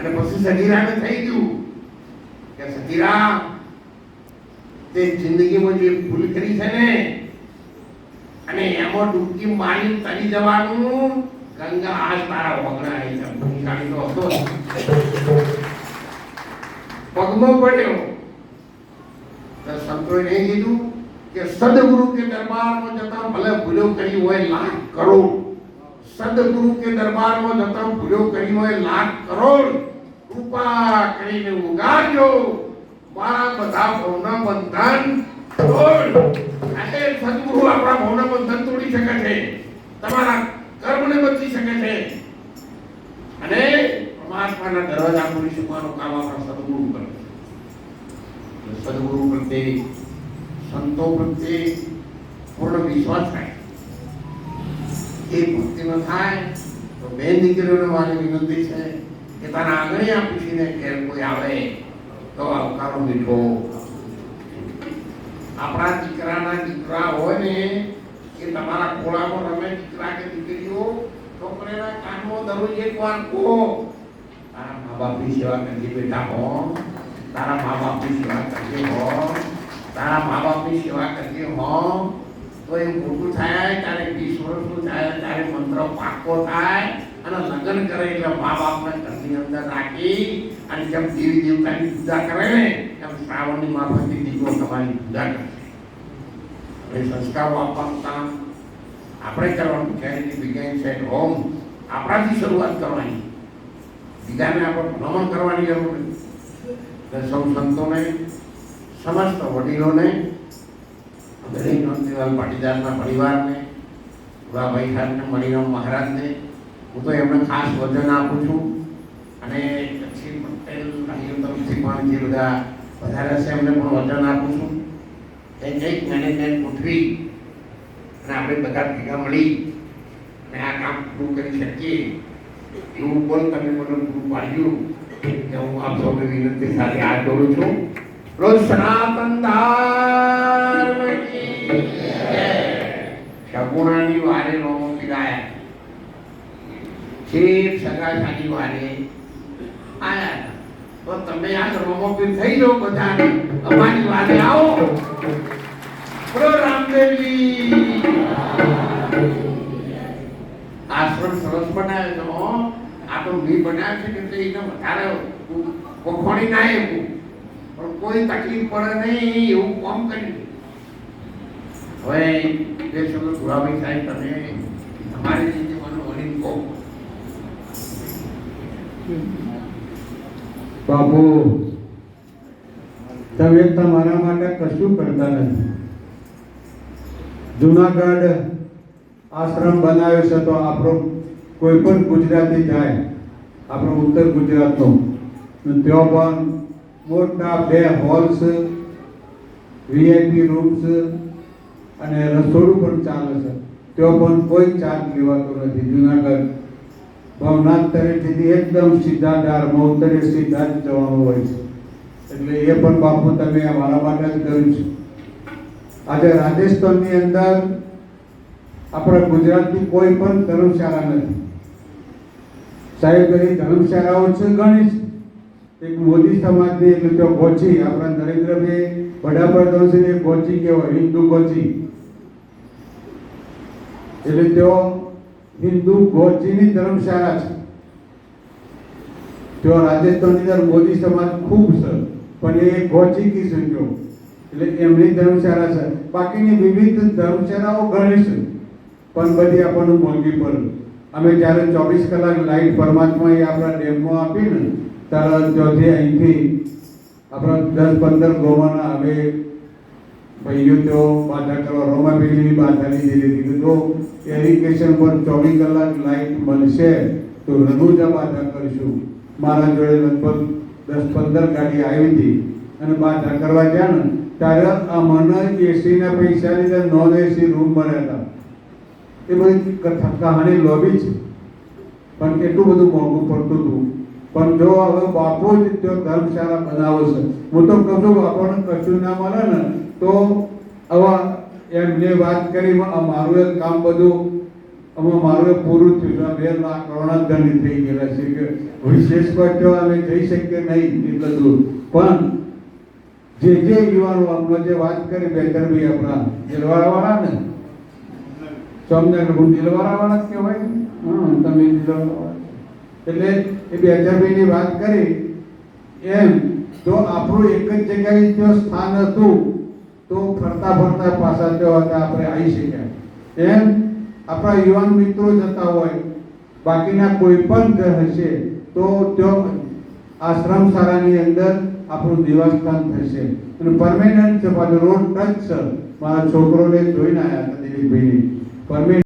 અને પછી સગીરાને થઈ ગયું કે સગીરા તે જિંદગીમાં જે ભૂલ કરી છે ને, અને એમાં ડૂબકી મારી તરી જવાનું, ગંગા આજ તારા વગણા આવી છે. ભૂમિકાની તો હતો પગમો પડ્યો. તો સંતોએ નહીં કીધું કે સદગુરુ કે દરબારમાં જતા ભલે ભૂલો કરી હોય લાખ કરોડ સદગુરુ કે દરબારમાં જતા ભૂલ્યો કરીનો હોય લાખ કરોડ કૃપા કરીને ઉગાડજો મારા બધા ભવના બંધન તોડ સદગુરુ આપણા ભવના બંધન તોડી શકે છે. તમારા કર્મને બદલી શકે છે. અને પરમાત્માના દરવાજા ખોલી શકવાનું કામ આપણા સદગુરુ કરે છે. સદગુરુ પ્રત્યે સંતો પ્રત્યે પૂર્ણ વિશ્વાસ થાય. એ ભક્તિ ન થાય તો બેન દીકરીઓને મારી વિનંતી છે કે તારા આંગણિયા પૂછીને ઘેર કોઈ આવે તો આવકારો મીઠો આપણા દીકરાના દીકરા હોય ને કે તમારા ખોળામાં રમે દીકરા કે દીકરીઓ છોકરાના કાનમાં દરરોજ એક વાર કહો તારા મા બાપની સેવા કરજે બેટા હો તારા મા બાપની સેવા કરજે હો તારા મા બાપની સેવા કરજે હો તો એ મોટું થાય તારે વીસ વર્ષનું થાય તારે મંત્ર પાકો થાય અને લગ્ન કરે એટલે મા બાપને ઘરની અંદર રાખી અને જેમ દેવી દેવતાની પૂજા કરે ને, એમ શ્રાવણની માફકથી દીકરો તમારી પૂજા કરે. એ સંસ્કારો આપવાનું. કામ આપણે કરવાનું ચેરિટી બિગેન સેટ હોમ આપણાથી શરૂઆત કરવાની. બીજાને આપણે ભ્રમણ કરવાની જરૂર નથી. સૌ સંતોને, સમસ્ત વડીલોને દરેક નોંધીલાલ પાટીદારના પરિવારને ભોળાભાઈ સાહેબને મણિરામ મહારાજને, હું તો એમને ખાસ વચન આપું છું. અને પછી પટેલ ભાઈઓ તરફથી પણ જે બધા વધારે છે, એમને પણ વચન આપું છું. એ કંઈક મેનેજમેન્ટ ગોઠવી અને આપણે બધા ભેગા મળી અને આ કામ પૂરું કરી શકીએ. એવું પણ તમે મને પૂરું પાડ્યું કે હું આપ સૌને વિનંતી સાથે હાથ જોડું છું. રોજ સનાતન જય. સગુણાની વારે રોમો છે છેક સગાશાની વારે આયા તો તમે આજ રોમોપીર થઈ જાઓ બધા અમારી વારે આવો. પ્રો રામદેવજી. આશ્રમ સરસ બનાવ્યો તો આ તો મેં બનાવ્યો છે કે એને વધારે વખોણી ના એવું પણ કોઈ તકલીફ પડે નહીં એવું કામ કર્યું હવે જે સમય ગુલાબી સાહેબ, તમે તમારી રીતે મને વળીને કહો. બાપુ, તમે તમારા માટે કશું કરતા નથી. જુનાગઢ આશ્રમ બનાવ્યો છે તો આપણો કોઈ પણ ગુજરાતી જાય, આપણો ઉત્તર ગુજરાતનો. ત્યાં પણ મોટા બે હોલ્સ વીઆઈપી રૂમ્સ અને રસોડું પણ ચાલે છે. તેઓ પણ કોઈ ચાર્જ લેવાતો નથી. જુનાગઢ ભવનાથ તરેથી એકદમ સીધા ડારમાં ઉતરે સીધા જ જવાનું હોય છે. એટલે એ પણ બાપુ તમે મારા માટે જ કર્યું છે. આજે રાજસ્થાનની અંદર આપણા ગુજરાતની કોઈ પણ ધર્મશાળા નથી. સાહેબ એની ધર્મશાળાઓ છે ઘણી એક મોદી સમાજની એટલે તો ગોચી, આપણા નરેન્દ્રભાઈ વડાપ્રધાન શ્રી ગોચી કહેવાય, હિન્દુ ગોચી. એટલે તેઓ હિન્દુ ગોચીની ધર્મશાળા છે. તેઓ રાજસ્થાનની અંદર મોદી સમાજ ખૂબ છે, પણ એ ગોચી કી સંખ્યો એટલે એમની ધર્મશાળા છે. બાકીની વિવિધ ધર્મશાળાઓ ઘણી છે, પણ બધી આપણને મોંઘી પડે અમે જ્યારે ચોવીસ કલાક લાઈટ પરમાત્મા એ આપણા ડેમમાં આપી ને ત્યારે ત્યાંથી અહીંથી આપણા દસ પંદર ગોવાના અમે ભાઈઓ તો બાધા કરવા રોમાપીની બાધા લીધી લીધી તો એરિગેશન પર ચોવીસ કલાક લાઇટ મળશે તો રનુજા બાધા કરીશું. મારા જોડે લગભગ દસ પંદર ગાડી આવી હતી. અને બાધા કરવા ગયા ને, ત્યારે આ મને એસીના પૈસા લીધે નોન એસી રૂમ મળ્યા હતા. એ બધી કહાની લોબી છે. પણ એટલું બધું મોંઘું પડતું હતું. પણ જો હવે બાપુ જ જો ધર્મશાળા બનાવો છે હું તો કહું છું આપણને કશું ના મળે ને તો આવા એમને વાત કરી મારું એક કામ બધું, આમાં મારું એ પૂરું થયું બે લાખ કરોડ થઈ ગયેલા છે કે વિશેષ કોઈ અમે જઈ શકીએ નહીં એટલું દૂર પણ જે જે યુવાનો અમને જે વાત કરી બેતરભાઈ આપણા દિલવાળા વાળા ને સોમનાથ હું જ કહેવાય હા, તમે દિલવાળા એટલે એ બેતરભાઈ ભાઈની વાત કરી, એમ જો આપણું એક જ જગ્યાએ જો સ્થાન હતું. તો ફરતા ફરતા પાછા થયો હતા, આપણે આવી શક્યા. એમ આપણા યુવાન મિત્રો જતા હોય, બાકીના કોઈ પણ ઘર હશે, તો ત્યાં આશ્રમ શાળાની અંદર આપણું નિવાસસ્થાન થશે. અને પરમેનન્ટ છે, પાછું રોડ ટચ છે. મારા છોકરોને જોઈને આવ્યા હતા દિલીપભાઈને. પરમેનન્ટ